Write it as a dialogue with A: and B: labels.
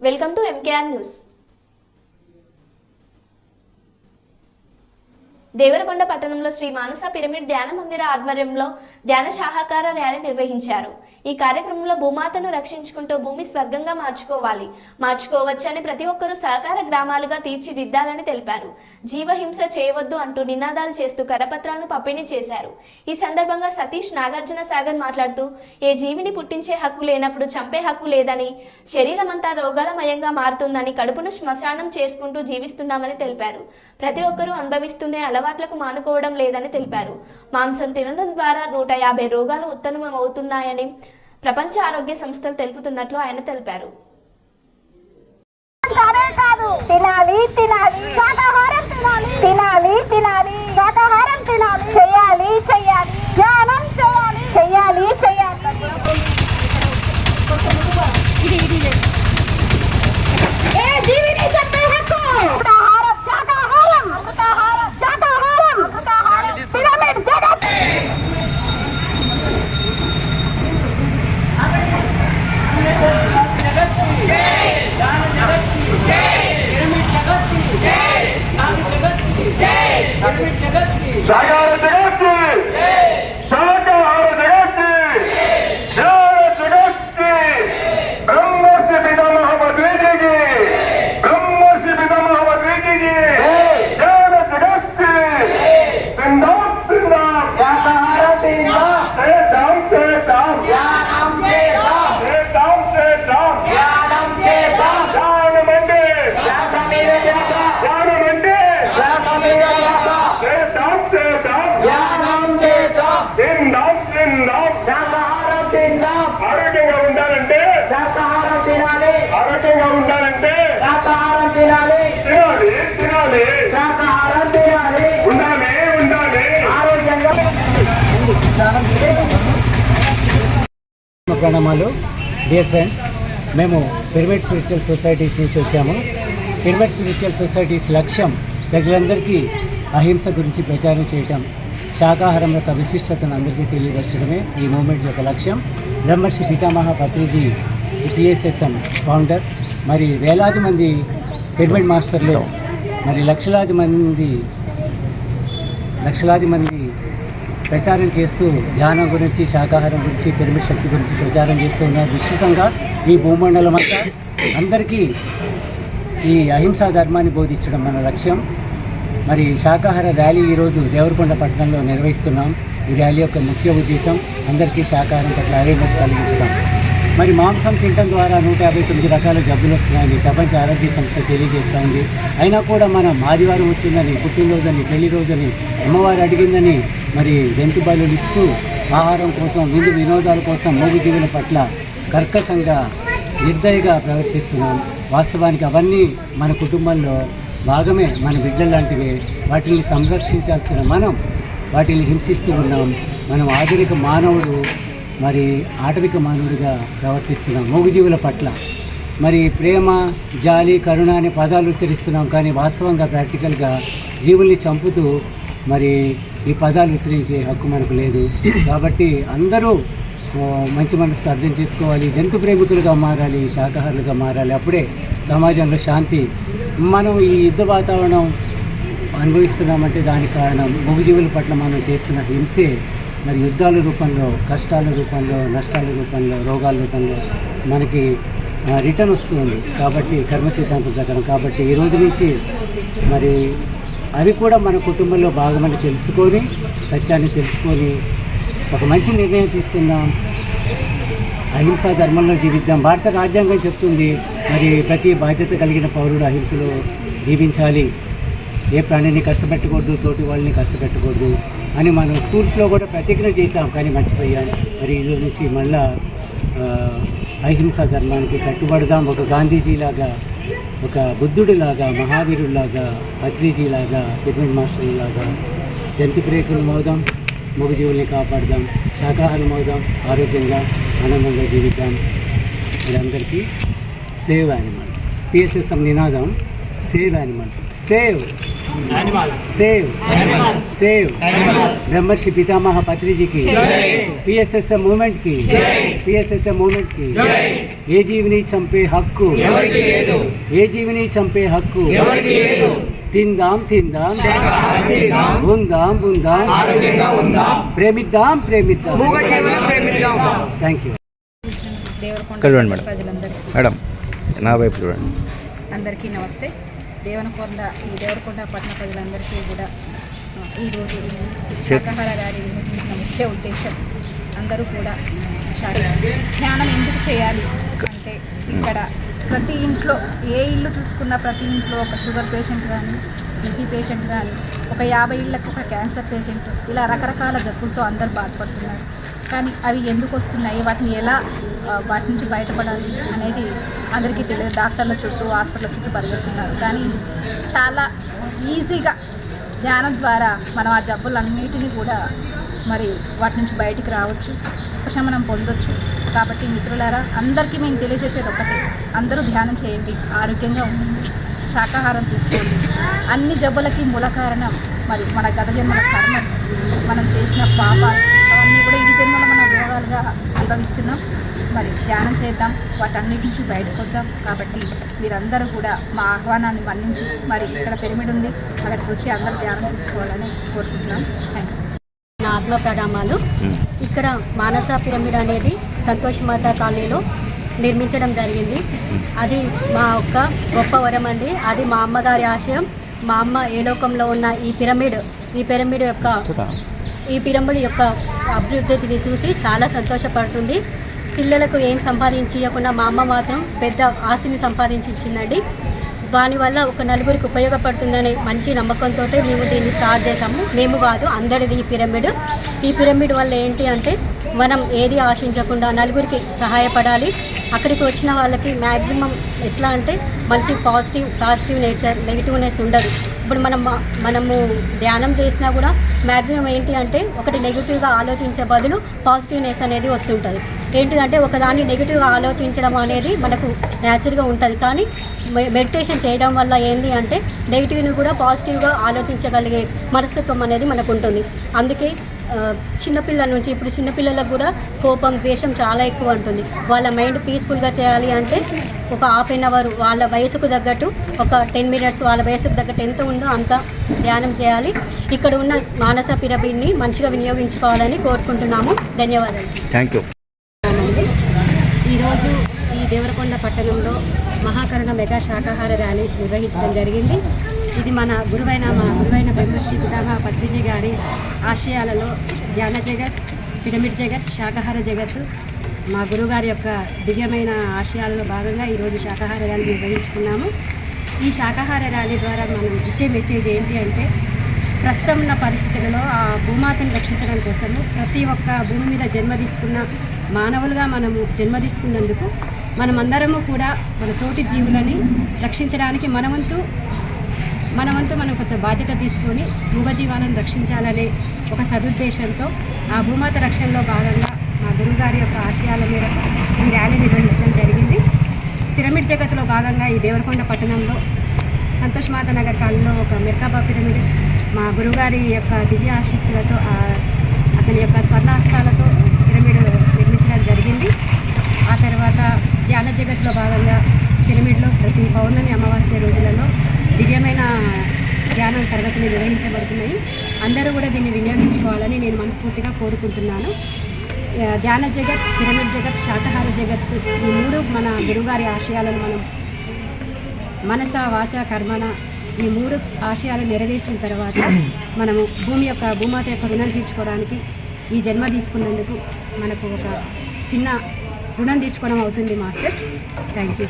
A: Welcome to MKR news Devarakonda పట్టణంలో శ్రీ మానస pyramid ధ్యాన మందిర ఆధ్వర్యంలో ధ్యాన శాహాకార ర్యాలీ నిర్వహించారు. ఈ కార్యక్రమంలో భూమాతను రక్షించుకుంటూ భూమి స్వర్గంగా మార్చుకోవాలి. మార్చుకోవచ్చని ప్రతి ఒక్కరూ సహకార గ్రామాలుగా తీర్చిదిద్దాలని తెలిపారు. జీవహింస చేయవద్దు అంటూ నినాదాలు చేస్తూ కరపత్రాలను పంపిణీ చేశారు. ఈ సందర్భంగా సతీష్ నాగార్జున సాగర్ మాట్లాడుతూ ఏ జీవిని పుట్టించే హక్కు లేనప్పుడు చంపే హక్కు లేదని శరీరమంతా రోగాలమయంగా మారుతుందని కడుపును శ్మశానం చేసుకుంటూ జీవిస్తున్నామని తెలిపారు. ప్రతి ఒక్కరూ అనుభవిస్తూనే అలవాట్లకు మానుకోవడం లేదని తెలిపారు. మాంసం తినడం ద్వారా నూట యాభై రోగాలు ఉత్పన్నం అవుతున్నాయని ప్రపంచ ఆరోగ్య సంస్థలు తెలుపుతున్నట్లు ఆయన తెలిపారు.
B: తినాలి తినాలి. తినాలి తినాలి తినాలి శాకాహారం తినాలి చేయాలి చేయాలి ధ్యానం చేయాలి చేయాలి చేయాలి ఏ జీవిని చంపే హక్కు అమృతాహారం శాకాహారం అమృతాహారం శాకాహారం అమృతాహారం పిరమిడ్ జగత్
C: సాగర జగత్తి శాకాహార జగత్తి జ్ఞాన జగత్తి బ్రహ్మర్షి పితామహ మద్వేజికి బ్రహ్మర్షి పితామహ మద్వేజికి జ్ఞాన జగత్తి సిందాం సిందాం శాకాహార సిందాం సేద్దాం సేద్దాం జ్ఞానం చేద్దాం సేద్దాం సేద్దాం జ్ఞానం చేద్దాం జ్ఞానమంటే జ్ఞానమంటే చేద్దాం చేద్దాం
D: ధ్యానం చేద్దాం
C: తిందాం తిందాం
D: శాకాహారం తిందాం
C: ఆరోగ్యంగా ఉండాలంటే
D: శాకాహారం తినాలి
C: ఆరోగ్యంగా ఉండాలంటే
D: శాకాహారం తినాలి
C: తినాలి తినాలి
D: శాకాహారం తినాలి
C: ఉండాలి ఉండాలి
D: ఆరోగ్యంగా
E: ప్రణామాలు. డియర్ ఫ్రెండ్స్ మేము పిరమిడ్ స్పిరిచువల్ సొసైటీస్ నుంచి వచ్చాము. పిరమిడ్ స్పిరిచువల్ సొసైటీస్ లక్ష్యం ప్రజలందరికీ అహింస గురించి ప్రచారం చేయటం శాకాహారం యొక్క విశిష్టతను అందరికీ తెలియపరచడమే ఈ మూమెంట్ యొక్క లక్ష్యం. బ్రహ్మర్షి పితామహ పత్రిజీ పిఎస్ఎస్ఎం ఫౌండర్ మరి వేలాది మంది పిరమిడ్ మాస్టర్లు మరి లక్షలాది మంది లక్షలాది మంది ప్రచారం చేస్తూ ధ్యానం గురించి శాకాహారం గురించి పిరమిడ్ శక్తి గురించి ప్రచారం చేస్తూ ఉన్నారు. విస్తృతంగా ఈ భూమండలం అంతా అందరికీ ఈ అహింసా ధర్మాన్ని బోధించడం మన లక్ష్యం. మరి శాకాహార ర్యాలీ ఈరోజు దేవరకొండ పట్టణంలో నిర్వహిస్తున్నాం. ఈ ర్యాలీ యొక్క ముఖ్య ఉద్దేశం అందరికీ శాకాహారం పట్ల అవేర్నెస్ కలిగించడం. మరి మాంసం తినడం ద్వారా నూట యాభై తొమ్మిది రకాల జబ్బులు వస్తున్నాయని ప్రపంచ ఆరోగ్య సంస్థ తెలియజేస్తూ ఉంది. అయినా కూడా మనం ఆదివారం వచ్చిందని పుట్టినరోజని పెళ్ళి రోజని అమ్మవారు అడిగిందని మరి జంతు ఇస్తూ ఆహారం కోసం విందు వినోదాల కోసం మూగుజీవుల పట్ల కర్కశంగా నిర్దయగా ప్రవర్తిస్తున్నాం. వాస్తవానికి అవన్నీ మన కుటుంబంలో భాగమే మన బిడ్డలు లాంటివే. వాటిని సంరక్షించాల్సిన మనం వాటిని హింసిస్తూ ఉన్నాం. మనం ఆధునిక మానవుడు మరి ఆటవిక మానవుడిగా ప్రవర్తిస్తున్నాం మూగజీవుల పట్ల. మరి ప్రేమ జాలి కరుణ అనే పదాలు ఉచ్చరిస్తున్నాం కానీ వాస్తవంగా ప్రాక్టికల్గా జీవుల్ని చంపుతూ మరి ఈ పదాలు విస్తరించే హక్కు మనకు లేదు. కాబట్టి అందరూ మంచి మనసు అర్థం చేసుకోవాలి. జంతు ప్రేమికులుగా మారాలి శాకాహారులుగా మారాలి. అప్పుడే సమాజంలో శాంతి. మనం ఈ యుద్ధ వాతావరణం అనుభవిస్తున్నామంటే దానికి కారణం మూగజీవుల పట్ల మనం చేస్తున్న హింసే. మరి యుద్ధాల రూపంలో కష్టాల రూపంలో నష్టాల రూపంలో రోగాల రూపంలో మనకి రిటర్న్ వస్తుంది కాబట్టి కర్మ సిద్ధాంతం ప్రకారం. కాబట్టి ఈ రోజు నుంచి మరి అవి కూడా మన కుటుంబంలో భాగమని తెలుసుకొని సత్యాన్ని తెలుసుకొని ఒక మంచి నిర్ణయం తీసుకుందాం. అహింసా ధర్మంలో జీవిద్దాం. భారత రాజ్యాంగం చెప్తుంది మరి ప్రతి బాధ్యత కలిగిన పౌరుడు అహింసలో జీవించాలి. ఏ ప్రాణిని కష్టపెట్టకూడదు తోటి వాళ్ళని కష్టపెట్టకూడదు అని మనం స్కూల్స్లో కూడా ప్రతిజ్ఞ చేశాం కానీ మర్చిపోయాం. మరి ఈ నుంచి మళ్ళా అహింసా ధర్మానికి కట్టుబడదాం. ఒక గాంధీజీలాగా ఒక బుద్ధుడిలాగా మహావీరులాగా పత్రిజీలాగా పిరమిడ్ మాస్టర్లాగా జంతు ప్రేకులు మోదాం మూగజీవుల్ని కాపాడదాం శాకాహారం అవుదాం ఆరోగ్యంగా ఆనందంగా జీవిద్దాం. వీళ్ళందరికీ సేవ్ యానిమల్స్. పిఎస్ఎస్ఎం నినాదం. Save animals. Save! Save save Brahmarshi Pitamaha పత్రిజీకి PSSM మూమెంట్కి PSSM మూమెంట్కి ఏ జీవిని చంపే హక్కు ఏ జీవిని చంపే హక్కు తిందాం తిందాం. ఉందాం ఉందాం ప్రేమిద్దాం ప్రేమిద్దాం థ్యాంక్ యూ
F: చూడండి మేడం. మేడం నా వైపు చూడండి.
G: అందరికీ నమస్తే. దేవనకొండ ఈ దేవరకొండ పట్టణ ప్రజలందరికీ కూడా ఈరోజు శాకాహార ర్యాలీ నిర్వహించిన ముఖ్య ఉద్దేశం అందరూ కూడా ధ్యానం ఎందుకు చేయాలి అంటే ఇక్కడ ప్రతి ఇంట్లో ఏ ఇల్లు చూసుకున్నా ప్రతి ఇంట్లో ఒక షుగర్ పేషెంట్ కానీ బీపీ పేషెంట్ కానీ ఒక యాభై ఇళ్ళకు ఒక క్యాన్సర్ పేషెంట్ ఇలా రకరకాల జబ్బులతో అందరు బాధపడుతున్నారు. కానీ అవి ఎందుకు వస్తున్నాయి? వాటిని ఎలా వాటి నుంచి బయటపడాలి అనేది అందరికీ తెలియదు. డాక్టర్ల చుట్టూ హాస్పిటల్ చుట్టూ పరిగెడుతున్నారు. కానీ చాలా ఈజీగా ధ్యానం ద్వారా మనం ఆ జబ్బులన్నిటినీ కూడా మరి వాటి నుంచి బయటికి రావచ్చు ఉపశమనం పొందొచ్చు. కాబట్టి మిత్రులారా అందరికీ మేము తెలియజెప్పేది ఒకటే అందరూ ధ్యానం చేయండి. ఆరోగ్యంగా ఉండండి. శాకాహారం తీసుకోండి. అన్ని జబ్బులకి మూల కారణం మరి మన గత జన్మల కర్మ. మనం చేసిన పాపాలు అవన్నీ కూడా ఈ జన్మలో మనం రోగాలుగా అనుభవిస్తున్నాం. మరి ధ్యానం చేద్దాం. వాటన్నిటి నుంచి బయటకు వద్దాం. కాబట్టి మీరందరూ కూడా మా ఆహ్వానాన్ని మన్నించి మరి ఇక్కడ పిరమిడ్ ఉంది. అక్కడికి వచ్చి అందరూ ధ్యానం తీసుకోవాలని కోరుకుంటున్నాం. థ్యాంక్ యూ
H: నా ఆత్మ ప్రణామాలు ఇక్కడ మానస పిరమిడ్ అనేది సంతోష్ మాత కాలనీలో నిర్మించడం జరిగింది. అది మా యొక్క గొప్ప వరం అండి. అది మా అమ్మగారి ఆశయం. మా అమ్మ ఏ లోకంలో ఉన్న ఈ పిరమిడ్ ఈ పిరమిడ్ యొక్క ఈ పిరమిడ్ యొక్క అభివృద్ధిని చూసి చాలా సంతోషపడుతుంది. పిల్లలకు ఏం సంపాదించకుండా మా అమ్మ మాత్రం పెద్ద ఆస్తిని సంపాదించి ఇచ్చిందండి దానివల్ల ఒక నలుగురికి ఉపయోగపడుతుందనే మంచి నమ్మకంతో మేము దీన్ని స్టార్ట్ చేసాము మేము కాదు అందరిది ఈ పిరమిడ్. ఈ పిరమిడ్ వల్ల ఏంటి అంటే మనం ఏది ఆశించకుండా నలుగురికి సహాయపడాలి. అక్కడికి వచ్చిన వాళ్ళకి మ్యాక్సిమం ఎట్లా అంటే మంచి పాజిటివ్ పాజిటివ్ నేచర్ నెగిటివ్నెస్ ఉండదు. ఇప్పుడు మనం మనము ధ్యానం చేసినా కూడా మ్యాక్సిమం ఏంటి అంటే ఒకటి నెగిటివ్గా ఆలోచించే బదులు పాజిటివ్నెస్ అనేది వస్తుంటుంది. ఏంటిదంటే ఒకదాన్ని నెగిటివ్గా ఆలోచించడం అనేది మనకు న్యాచురల్గా ఉంటుంది. కానీ మెడిటేషన్ చేయడం వల్ల ఏంటి అంటే నెగిటివ్ని కూడా పాజిటివ్గా ఆలోచించగలిగే మనస్తత్వం అనేది మనకు ఉంటుంది అందుకే చిన్నపిల్లల నుంచి ఇప్పుడు చిన్నపిల్లలకు కూడా కోపం ద్వేషం చాలా ఎక్కువ ఉంటుంది. వాళ్ళ మైండ్ పీస్ఫుల్గా చేయాలి అంటే ఒక హాఫ్ అన్ అవర్ వాళ్ళ వయసుకు తగ్గట్టు ఒక టెన్ మినిట్స్ వాళ్ళ వయసుకు తగ్గట్టు ఎంత ఉందో అంత ధ్యానం చేయాలి. ఇక్కడ ఉన్న మానస పిరమిడ్ని మంచిగా వినియోగించుకోవాలని కోరుకుంటున్నాము. ధన్యవాదాలు.
F: Thank
H: you. ఈరోజు ఈ దేవరకొండ పట్టణంలో మహాకరుణ మెగా శాకాహార ర్యాలీ నిర్వహించడం జరిగింది. ఇది మన గురువైన మా గురువైన బ్రహ్మశ్రీ పితామహ పత్రిజీ గారి ఆశయాలలో ధ్యాన జగత్ పిరమిడ్ జగత్ శాకాహార జగత్ మా గురుగారి యొక్క దివ్యమైన ఆశయాలలో భాగంగా ఈరోజు శాకాహార ర్యాలీ నిర్వహించుకున్నాము. ఈ శాకాహార ర్యాలీ ద్వారా మనం ఇచ్చే మెసేజ్ ఏంటి అంటే ప్రస్తుతం ఉన్న పరిస్థితులలో ఆ భూమాతను రక్షించడం కోసము ప్రతి ఒక్క భూమి మీద జన్మ తీసుకున్న మానవులుగా మనము జన్మ తీసుకున్నందుకు మనమందరము కూడా మన తోటి జీవులని రక్షించడానికి మనవంతు మనవంతు మనం కొంత బాధ్యత తీసుకొని మూగజీవాలను రక్షించాలనే ఒక సదుద్దేశంతో ఆ భూమాత రక్షణలో భాగంగా మా గురుగారి యొక్క ఆశయాల మేరకు ఈ ర్యాలీ నిర్వహించడం జరిగింది. పిరమిడ్ జగత్లో భాగంగా ఈ దేవరకొండ పట్టణంలో సంతోష్ మాత నగర్ కాలంలో ఒక మెర్కాబా పిరమిడ్ మా గురుగారి యొక్క దివ్య ఆశీస్సులతో అతని యొక్క స్వర్ణాస్తాలతో పిరమిడ్ నిర్మించడం జరిగింది ఆ తర్వాత ధ్యాన జగత్లో భాగంగా పిరమిడ్లో ప్రతి పౌర్ణమి అమావాస్య రోజులలో దివ్యమైన ధ్యానం తరగతులు నిర్వహించబడుతున్నాయి. అందరూ కూడా దీన్ని వినియోగించుకోవాలని నేను మనస్ఫూర్తిగా కోరుకుంటున్నాను. ధ్యాన జగత్ పిరమిడ్ జగత్ శాకాహార జగత్ ఈ మూడు మన గురుగారి ఆశయాలను మనం మనస వాచ కర్మణ ఈ మూడు ఆశయాలు నెరవేర్చిన తర్వాత మనము భూమి యొక్క భూమాత యొక్క రుణం తీర్చుకోవడానికి ఈ జన్మ తీసుకున్నందుకు మనకు ఒక చిన్న రుణం తీర్చుకోవడం అవుతుంది మాస్టర్స్. Thank you